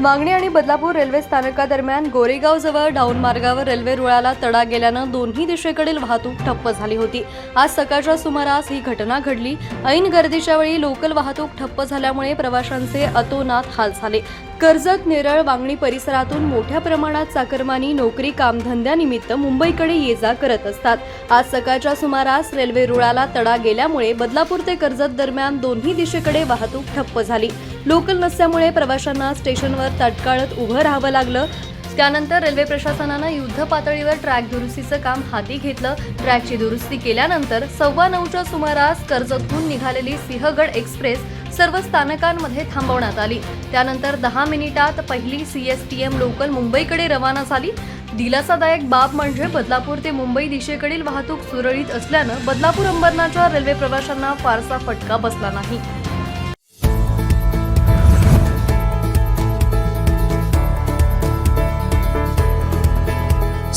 मागणी आणि बदलापूर रेल्वे स्थानकादरम्यान गोरेगावजवळ डाऊन मार्गावर रेल्वे रुळाला तडा गेल्यानं दोन्ही दिशेकडील वाहतूक ठप्प झाली होती. आज सकाळच्या सुमारास ही घटना घडली. ऐन गर्दीच्या वेळी लोकल वाहतूक ठप्प झाल्यामुळे प्रवाशांचे अतोनात हाल झाले. कर्जत नेरळ वांगणी परिसरातून मोठ्या प्रमाणात चाकरमानी नोकरी कामधंद्यानिमित्त मुंबईकडे ये जा करत असतात. आज सकाळच्या सुमारास रेल्वे रुळाला तडा गेल्यामुळे बदलापूर ते कर्जत दरम्यान दोन्ही दिशेकडे वाहतूक ठप्प झाली. लोकल नसल्यामुळे प्रवाशांना स्टेशनवर तटकाळत उभं राहावं लागलं. त्यानंतर रेल्वे प्रशासनानं युद्ध पातळीवर ट्रॅक दुरुस्तीचं काम हाती घेतलं. ट्रॅकची दुरुस्ती केल्यानंतर सव्वा नऊच्या सुमारास कर्जतहून निघालेली सिंहगड एक्सप्रेस सर्व स्थानकांमध्ये थांबवण्यात आली. त्यानंतर दहा मिनिटात पहिली सीएसटीएम लोकल मुंबईकडे रवाना झाली. दिलासादायक बाब म्हणजे बदलापूर ते मुंबई दिशेकडील वाहतूक सुरळीत असल्यानं बदलापूर अंबरनाथच्या रेल्वे प्रवाशांना फारसा फटका बसला नाही.